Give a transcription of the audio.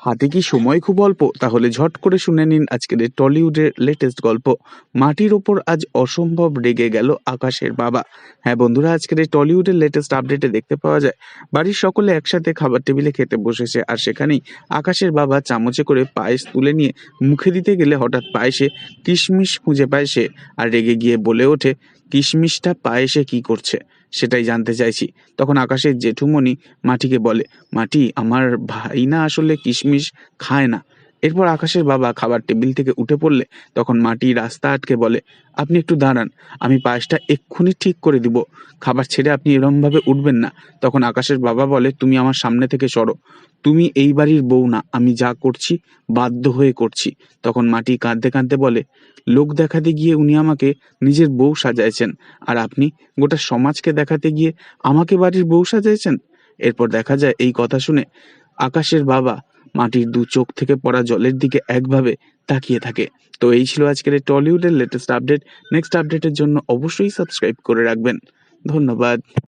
হাতে কি সময় খুব অল্প? তাহলে ঝট করে শুনে নিন আজকের এই টলিউডের লেটেস্ট গল্প। মাটির ওপর আজ অসম্ভব রেগে গেল আকাশের বাবা। হ্যাঁ বন্ধুরা, আজকের এই টলিউডের লেটেস্ট আপডেটে দেখতে পাওয়া যায়, বাড়ির সকলে একসাথে খাবার টেবিলে খেতে বসেছে আর সেখানেই আকাশের বাবা চামচে করে পায়েস তুলে নিয়ে মুখে দিতে গেলে হঠাৎ পায়েসে কিশমিশ খুঁজে পায় সে আর রেগে গিয়ে বলে ওঠে, কিশমিশটা পায়েসে কি করছে? সেটাই জানতে চাইছি। তখন আকাশের জেঠুমণি মাটিকে বলে, মাটি, আমার ভাই না আসলে কিশমিশ খায় না। এরপর আকাশের বাবা খাবার টেবিল থেকে উঠে পড়লে তখন মাটি রাস্তা আটকে বলে, আপনি একটু দাঁড়ান, আমি পায়েসটা এক্ষুনি ঠিক করে দিব। খাবার ছেড়ে আপনি এরমভাবে উঠবেন না। তখন আকাশের বাবা বলে, তুমি আমার সামনে থেকে সরো। তুমি এই বাড়ির বউ না, আমি যা করছি, বাধ্য হয়ে করছি। তখন মাটি কাঁদতে কাঁদতে বলে, লোক দেখাতে গিয়ে উনি আমাকে নিজের বউ সাজাইছেন, আর আপনি গোটা সমাজকে দেখাতে গিয়ে আমাকে বাড়ির বউ সাজাইছেন? এরপর দেখা যায় এই কথা শুনে আকাশের বাবা মাটির দু চোখ থেকে পড়া জলের দিকে একভাবে তাকিয়ে থাকে। তো এই ছিল আজকের এই টলিউডের লেটেস্ট আপডেট নেক্সট আপডেটের জন্য অবশ্যই সাবস্ক্রাইব করে রাখবেন। ধন্যবাদ।